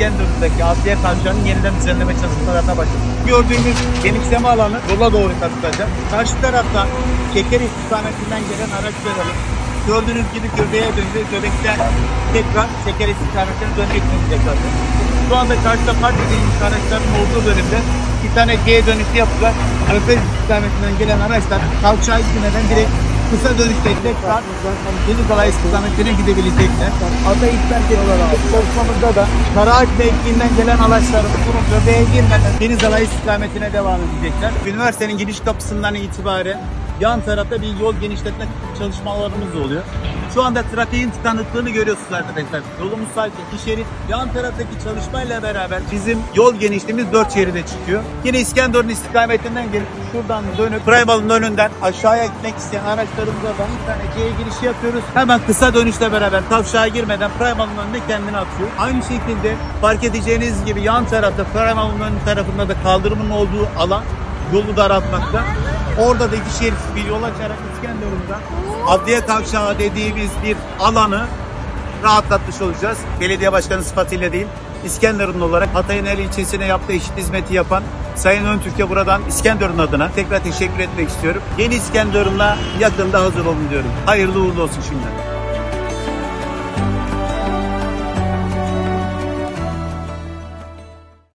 İskenderun'daki Adliye Kavşağı'nın yeniden düzenleme çalışmalarına başladık. Gördüğümüz genişleme alanı yola doğru katılacak. Karşı tarafta Şeker istikametinden gelen araçları gördüğünüz gibi göbeğe döndü. Göbekten tekrar Şeker istikametine dönecek tekrar. Şu anda karşıda park edilmiş araçların olduğu bölümde bir tane G dönüşü yapacak. Arka istikametinden gelen araçlar kavşağa gitmeden direkt kısa dönüşte tekrar Deniz Alay istikametine gidebilecekler. Ada İhtar çalışmamızda da Karaağaç mevkiinden gelen araçların bunun göbeğe girmeden Deniz Alay istikametine devam edecekler. Üniversitenin giriş kapısından itibaren yan tarafta bir yol genişletme çalışmalarımız oluyor. Şu anda trafiğin tıkanıklığını görüyorsunuz arkadaşlar. Yolumuz sadece iki şerit. Yan taraftaki çalışmayla beraber bizim yol genişliğimiz 4 şeride çıkıyor. Yine İskenderun istikametinden gelip şuradan dönüp Primal'ın önünden aşağıya gitmek isteyen araçlarımıza da bir tane C'ye girişi yapıyoruz. Hemen kısa dönüşle beraber kavşağa girmeden Primal'ın önüne kendini atıyor. Aynı şekilde fark edeceğiniz gibi yan tarafta Primal'ın ön tarafında da kaldırımın olduğu alan yolu daraltmakta. Orada da iki şerit bir yol açarak İskenderun'da Adliye Kavşağı dediğimiz bir alanı rahatlatmış olacağız. Belediye başkanı sıfatıyla değil, İskenderunlu olarak Hatay'ın her ilçesine yaptığı eşit hizmeti yapan Sayın Öntürk'e buradan İskenderun adına tekrar teşekkür etmek istiyorum. Yeni İskenderun'la yakında hazır olun diyorum. Hayırlı uğurlu olsun şimdiden.